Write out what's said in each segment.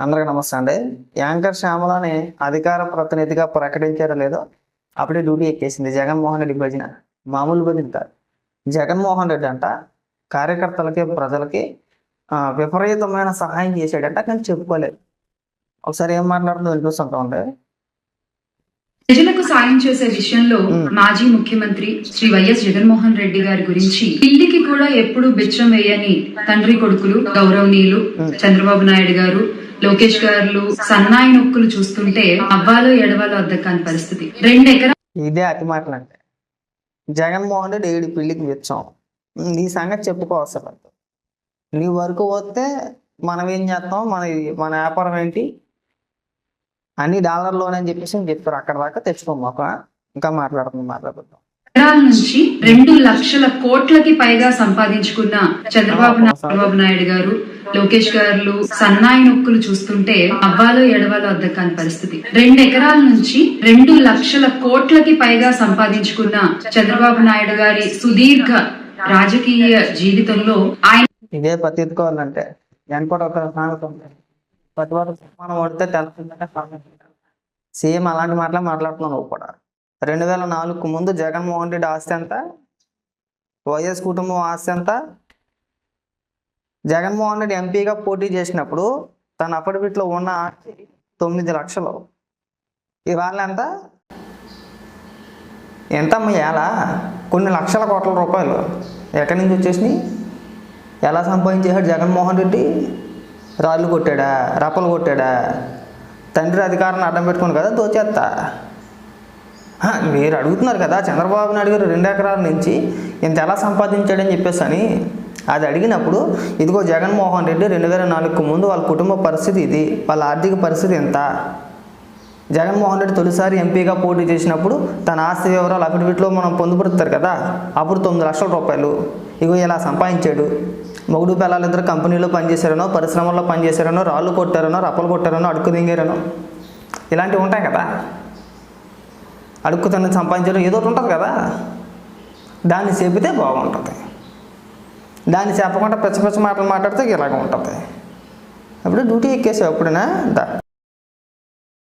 అందరికీ నమస్తే అండి. యాంకర్ శ్యామలని అధికార ప్రతినిధిగా ప్రకటించారో లేదో అప్పుడే డ్యూటీ ఎక్కేసింది జగన్మోహన్ రెడ్డి భజన. మామూలు భజన కాదు. జగన్మోహన్ రెడ్డి అంట కార్యకర్తలకి ప్రజలకి విపరీతమైన సహాయం చేశాడంట కానీ చెప్పుకోలేదు. ఒకసారి ఏం మాట్లాడుతుందో వినిపిస్తుంటా ఉండే ప్రజలకు సాయం చేసే విషయంలో మాజీ ముఖ్యమంత్రి శ్రీ వైఎస్ జగన్మోహన్ రెడ్డి గారి గురించి పిల్లికి కూడా ఎప్పుడు బిచ్చం వేయని తండ్రి కొడుకులు గౌరవనీయులు చంద్రబాబు నాయుడు గారు లోకేష్ గారు సన్నాయి నొక్కులు చూస్తుంటే అవ్వాలో ఎడవాలో అద్దం కాని పరిస్థితి. రెండు ఎకరా ఇదే అతి మాటలు అంటే. జగన్మోహన్ రెడ్డి ఏడు పిల్లికి తెచ్చాం నీ సంగతి చెప్పుకోవసరం నీ వరకు పోతే మనం ఏం చేస్తాం? మన మన వ్యాపారం ఏంటి? అన్ని డాలర్లోనే అని చెప్పేసి చెప్తారు. అక్కడ దాకా తెచ్చుకోమాక ఇంకా మాట్లాడుతుంది మాట్లాడుతాం ఎకరాల నుంచి రెండు లక్షల కోట్లకి పైగా సంపాదించుకున్న చంద్రబాబు చంద్రబాబు నాయుడు గారు లోకేష్ గారు సన్నాయి నొక్కులు చూస్తుంటే అవ్వాలో ఎడవాలో అద్దం కాని పరిస్థితి. రెండు ఎకరాల నుంచి రెండు లక్షల కోట్లకి పైగా సంపాదించుకున్న చంద్రబాబు నాయుడు గారి సుదీర్ఘ రాజకీయ జీవితంలో ఆయన ఇదే పత్తికోవాలంటే వెనకటి ఒక సామెత ఉంటుంది ప్రతి వారు మనం పడితే తెలుస్తుందంటే సేమ్ అలాంటి మాటలే మాట్లాడుతున్నావు నువ్వు కూడా. రెండు వేల నాలుగుకు ముందు జగన్మోహన్ రెడ్డి ఆస్తి ఎంత? వైఎస్ కుటుంబం ఆస్తి ఎంత? జగన్మోహన్ రెడ్డి ఎంపీగా పోటీ చేసినప్పుడు తన అఫిడవిట్లో ఉన్న ఆస్తి తొమ్మిది లక్షలు. ఇవాళ ఎంత? ఎంత ఎలా కొన్ని లక్షల కోట్ల రూపాయలు. ఎక్కడి నుంచి వచ్చేసినాయి? ఎలా సంపాదించేశాడు జగన్మోహన్ రెడ్డి? రాళ్ళు కొట్టాడా? రప్పలు కొట్టాడా? తండ్రి అధికారాన్ని అడ్డం పెట్టుకుని కదా దోచేస్తా మీరు అడుగుతున్నారు కదా చంద్రబాబు నాయుడు గారు రెండు ఎకరాల నుంచి ఇంత ఎలా సంపాదించాడని చెప్పేసి అని అది అడిగినప్పుడు ఇదిగో జగన్మోహన్ రెడ్డి రెండు వేల నాలుగుకు ముందు వాళ్ళ కుటుంబ పరిస్థితి ఇది వాళ్ళ ఆర్థిక పరిస్థితి ఎంత? జగన్మోహన్ రెడ్డి తొలిసారి ఎంపీగా పోటీ చేసినప్పుడు తన ఆస్తి వివరాలు అఫిడవిట్లో మనం పొందుపరుస్తారు కదా అప్పుడు తొమ్మిది లక్షల రూపాయలు. ఇగో ఇలా సంపాదించాడు. మొగుడు పిల్లలిద్దరు కంపెనీలో పనిచేశారనో పరిశ్రమల్లో పనిచేశారనో రాళ్ళు కొట్టారనో రప్పలు కొట్టారనో అడుక్కు దింగారనో. ఇలాంటివి ఉంటాయి కదా. అడుక్కు తిన్న సంపాదించడం ఏదో ఒకటి ఉంటుంది కదా. దాన్ని చెబితే బాగుంటుంది. దాన్ని చెప్పకుండా పిచ్చ పిచ్చ మాటలు మాట్లాడితే ఇలాగ ఉంటుంది. అప్పుడు డ్యూటీ ఎక్కేసావు ఎప్పుడైనా?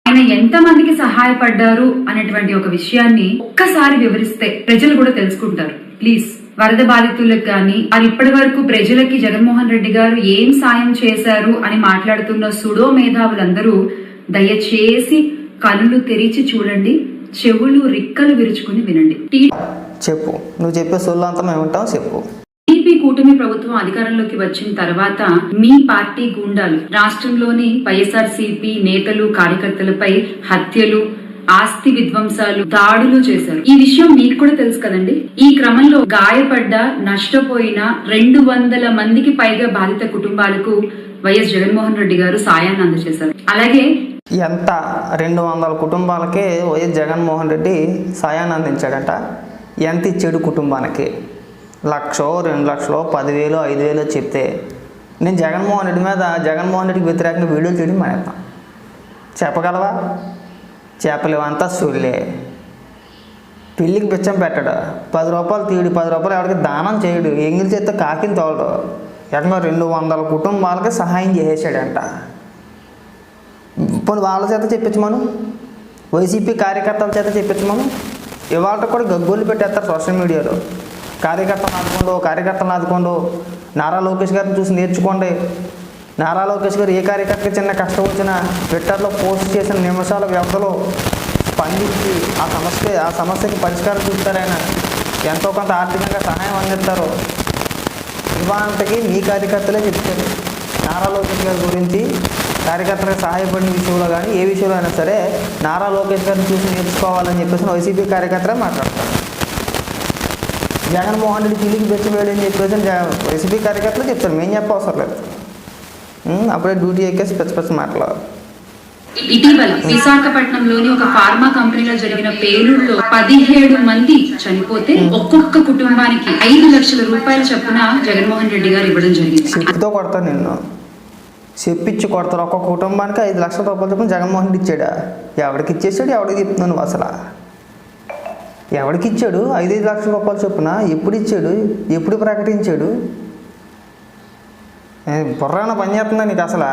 ఆయన ఎంతమందికి సహాయపడ్డారు అనేటువంటి ఒక విషయాన్ని ఒక్కసారి వివరిస్తే ప్రజలు కూడా తెలుసుకుంటారు. ప్లీజ్. వరద బాధితులకు కానీ అది ఇప్పటి వరకు ప్రజలకి జగన్మోహన్ రెడ్డి గారు ఏం సాయం చేశారు అని మాట్లాడుతున్న సుడో మేధావులందరూ దయచేసి కళ్ళు తెరిచి చూడండి చెవులు రిక్కలు విరుచుకుని వినండి. చెప్పు. నువ్వు చెప్పే సొల్లు అంతా మేము ఉంటాం చెప్పు. టీడీపీ కూటమి ప్రభుత్వం అధికారంలోకి వచ్చిన తర్వాత మీ పార్టీ గుండాలు రాష్ట్రంలోని వైఎస్ఆర్సీపీ నేతలు కార్యకర్తలపై హత్యలు ఆస్తి విధ్వంసాలు దాడులు చేశారు. ఈ విషయం మీకు కూడా తెలుసు కదండి? ఈ క్రమంలో గాయపడ్డ నష్టపోయిన రెండు వందల మందికి పైగా బాధిత కుటుంబాలకు వైఎస్ జగన్మోహన్ రెడ్డి గారు సాయాన్ని అందజేశారు. అలాగే ఎంత? రెండు వందల కుటుంబాలకే వైఎస్ జగన్మోహన్ రెడ్డి సాయాన్ని అందించాడట. ఎంత ఇచ్చాడు కుటుంబానికి? లక్షో రెండు లక్షలో పదివేలు ఐదు వేలు చెప్తే. నేను జగన్మోహన్ రెడ్డి మీద జగన్మోహన్ రెడ్డికి వ్యతిరేకంగా వీడియోలు చేయడం మానేస్తాను చెప్పగలవా? చేపలు అంతా సొల్లే పెళ్ళికి బిచ్చం పెట్టడు. పది రూపాయలు తీయడు పది రూపాయలు ఎవరికి దానం చేయడు. ఎంగిలి చేస్తే కాకిని తోలడు. ఏకంగా రెండు వందల కుటుంబాలకి సహాయం చేసేసాడంట పోనీ వాళ్ళ చేత చెప్పించమను వైసీపీ కార్యకర్తల చేత చెప్పించమను ఇవాళ కూడా గగ్గోలు పెట్టేస్తారు సోషల్ మీడియాలో. కార్యకర్తలు ఆదుకోండు కార్యకర్తలు ఆదుకోండు. నారా లోకేష్ గారిని చూసి నేర్చుకోండి. నారా లోకేష్ గారు ఏ కార్యకర్తకి చిన్న కష్టం వచ్చినా ట్విట్టర్లో పోస్ట్ చేసిన నిమిషాల వ్యవధిలో స్పందించి ఆ సమస్య ఆ సమస్యకి పరిష్కారం చూపుతారు ఎంతో కొంత ఆర్థికంగా సహాయం అందిస్తారు. ఇవాంతకి మీ కార్యకర్తలే చెప్తారు. నారా లోకేష్ గారి గురించి కార్యకర్తలకు సహాయపడిన విషయంలో కానీ ఏ విషయంలో అయినా సరే నారా లోకేష్ గారిని చూసి నేర్చుకోవాలని చెప్పేసి వైసీపీ కార్యకర్తలే మాట్లాడతారు. జగన్మోహన్ రెడ్డి పిల్లికి పెట్టి వేయడం చెప్పేసి వైసీపీ కార్యకర్తలు చెప్తారు. మేము చెప్పవసరం లేదు. అప్పుడే డ్యూటీ ఎక్కేసి పెద్ద పెద్ద మాటలు ఇటీవల విశాఖపట్నంలోని ఒక ఫార్మా కంపెనీలో జరిగిన పేలుడులో పదిహేడు మంది చనిపోతే ఒక్కొక్క కుటుంబానికి ఐదు లక్షల రూపాయల చొప్పున జగన్మోహన్ రెడ్డి గారు ఇవ్వడం జరిగింది. చెప్పుతో కొడతాను నిన్ను. చెప్పించి కొడతారు ఒక్కొక్క కుటుంబానికి ఐదు లక్షల రూపాయలు చొప్పున జగన్మోహన్ రెడ్డి ఇచ్చాడా? ఎవడికి ఇచ్చేసాడు ఎవడికి చెప్తున్నాను అసలు? ఎవడికి ఇచ్చాడు? ఐదైదు లక్షల రూపాయలు చొప్పున ఎప్పుడు ఇచ్చాడు? ఎప్పుడు ప్రకటించాడు? బుర్రాన పని చేస్తుందా నీకు అసలు?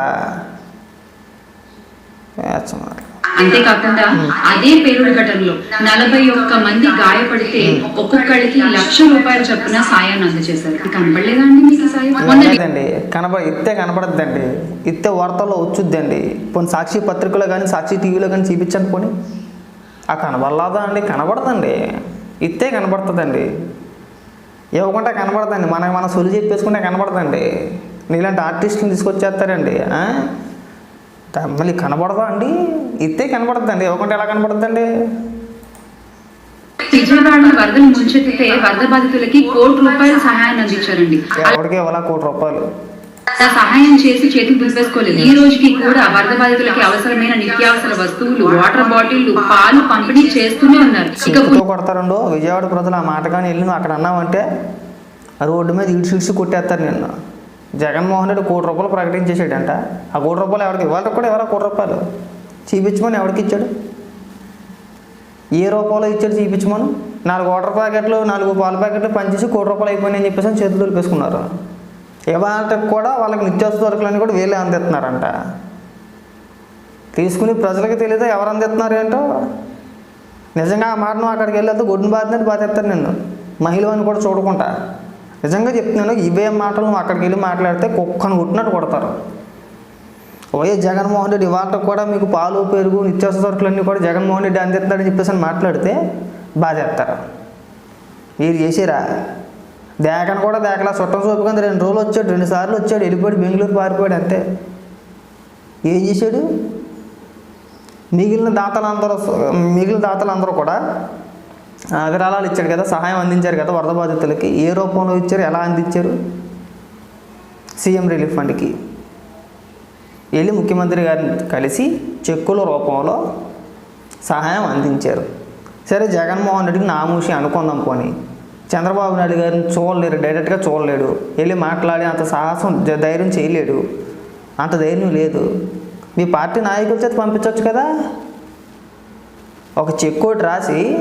అంతేకాకుండా అదే పేలుడు ఘటనలో నలభై ఒక్క మంది గాయపడితే ఒక్కొక్కడికి లక్ష రూపాయల చొప్పున సాయాన్ని అందజేశారు. ఇది కనపడలేదా అండి మీకు సాయం? కనబడ ఇత్తే కనపడద్దండి ఇత్తే వార్తల్లో వచ్చుద్దండి. పోనీ సాక్షి పత్రికలో కానీ సాక్షి టీవీలో కానీ చూపించండి పోనీ. ఆ కనబడలాదా అండి? కనబడదండి. ఇత్తే కనబడుతుందండి. ఇవ్వకుండా కనబడదండి. మనకి మన సొలి చెప్పేసుకుంటే కనబడదండి. నీలాంటి ఆర్టిస్టులు తీసుకొచ్చేస్తారండి మళ్ళీ కనబడదా అండి ఇత్తే కనబడద్దండి ఇవ్వకుండా ఎలా కనబడద్దండి? వరదలు ముంచెత్తితే వరద బాధితులకి కోటి రూపాయల సహాయాన్ని అందించారండి. ఎవరికి ఇవ్వాలా కోటి రూపాయలు? సహాయం చేసి చేతికి దులిపేసుకోలేదు. ఈ రోజుకి కూడా వరద బాధితులకి అవసరమైన నిత్యావసర వస్తువులు వాటర్ బాటిళ్ళు పాలు పంపిణీ చేస్తూనే ఉన్నారు. కొడతారండో? విజయవాడ ప్రజలు ఆ మాట కానీ వెళ్ళి అక్కడ అన్నావంటే ఆ రోడ్డు మీద ఇడిచి ఇడిచి కొట్టేస్తారు నిన్ను. జగన్మోహన్ రెడ్డి కోటి రూపాయలు ప్రకటించేసాడంట. ఆ కోటి రూపాయలు ఎవరికి ఇవ్వాలి కూడా ఎవరో కోటి రూపాయలు చూపించమని ఎవరికి ఇచ్చాడు? ఏ రూపాయలు ఇచ్చాడు చూపించమను? నాలుగు వాటర్ ప్యాకెట్లు నాలుగు పాల ప్యాకెట్లు పనిచేసి కోటి రూపాయలు అయిపోయినాయని చెప్పేసి అని చేతులు దులిపేసుకున్నారు ఇవాళకి కూడా వాళ్ళకి నిత్యావసర సరుకులన్నీ కూడా వీళ్ళే అందిస్తున్నారంట. తీసుకుని ప్రజలకు తెలియదు ఎవరు అందిస్తున్నారు ఏంటో? నిజంగా ఆ మాట నువ్వు అక్కడికి వెళ్ళేది గొడ్డును బాధినట్టు బాధేస్తారు నిన్ను. మహిళని కూడా చూడకుండా. నిజంగా చెప్తున్నాను ఇవే మాటలు నువ్వు అక్కడికి వెళ్ళి మాట్లాడితే కుక్కను కొట్టినట్టు కొడతారు. వైఎస్ జగన్మోహన్ రెడ్డి ఇవాళ కూడా మీకు పాలు పెరుగు నిత్యావసర సరుకులన్నీ కూడా జగన్మోహన్ రెడ్డి అందిస్తాడని చెప్పేసి అని మాట్లాడితే బాధేస్తారు మీరు చేసిరా? దేకను కూడా దేకలా చుట్టం సోపు కింద రెండు రోజులు వచ్చాడు రెండు సార్లు వచ్చాడు వెళ్ళిపోయాడు బెంగళూరు పారిపోయాడు అంతే. ఏం చేశాడు? మిగిలిన దాతలందరూ మిగిలిన దాతలందరూ కూడా ఆ, విరాళాలు ఇచ్చాడు కదా సహాయం అందించారు కదా వరద బాధితులకి ఏ రూపంలో ఇచ్చారు ఎలా అందించారు? సీఎం రిలీఫ్ ఫండ్కి. వెళ్ళి ముఖ్యమంత్రి గారిని కలిసి చెక్కుల రూపంలో సహాయం అందించారు. సరే జగన్మోహన్ రెడ్డికి నామూషి అనుకుందాం పోనీ. చంద్రబాబు నాయుడు గారిని చూడలేరు డైరెక్ట్గా చూడలేడు. వెళ్ళి మాట్లాడి అంత సాహసం ధైర్యం చేయలేడు. అంత ధైర్యం లేదు. మీ పార్టీ నాయకుల చేత పంపించవచ్చు కదా? ఒక చెక్ ఒకటి రాసి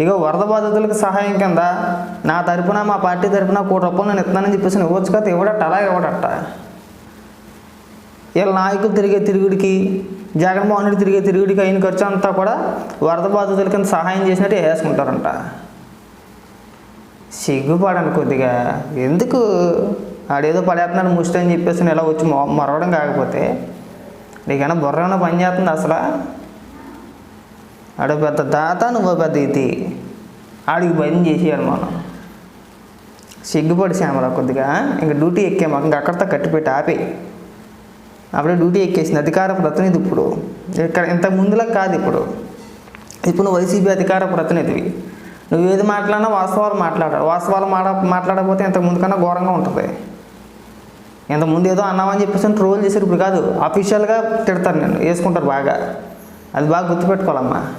ఇగో వరద బాధితులకు సహాయం కింద నా తరపున మా పార్టీ తరపున కోటి రూపాయలు నేను ఇస్తున్నానని చెప్పేసి ఇవ్వచ్చు కదా ఇవ్వడట అలా ఇవ్వడట. వీళ్ళ నాయకులు తిరిగే తిరుగుడికి జగన్మోహన్ రెడ్డి తిరిగే తిరుగుడికి అయిన ఖర్చు అంతా కూడా వరద బాధితుల కింద సహాయం చేసినట్టు వేసుకుంటారంట. సిగ్గుపడను కొద్దిగా. ఎందుకు? ఆడేదో పడేస్తున్నాడు ముష్టి అని చెప్పేసి నేను ఇలా వచ్చి మొ- మరవడం కాకపోతే నీకైనా బుర్ర ఏమైనా పని చేస్తుంది అసలు? ఆడ పెద్ద తాత నువ్వు పెద్ద ఇది ఆడికి భయం చేసేయాలి మనం. సిగ్గుపడి శ్యామరా కొద్దిగా ఇంకా డ్యూటీ ఎక్కే మాకు ఇంకా అక్కడితో కట్టిపెట్టి ఆపే. అప్పుడే డ్యూటీ ఎక్కేసింది అధికార ప్రతినిధి ఇప్పుడు. ఇక్కడ ఇంత ముందులా కాదు ఇప్పుడు. ఇప్పుడు నువ్వు వైసీపీ అధికార ప్రతినిధివి. నువ్వు ఏది మాట్లాడినా వాస్తవాలు మాట్లాడాలి వాస్తవాలు మాట్లా మాట్లాడకపోతే ఇంతకుముందు కన్నా ఘోరంగా ఉంటుంది. ఇంత ముందు ఏదో అన్నామని చెప్పేసి ట్రోల్ చేశారు ఇప్పుడు కాదు. అఫీషియల్గా తిడతారు నేను. వేసుకుంటారు బాగా. అది బాగా గుర్తుపెట్టుకోవాలమ్మా.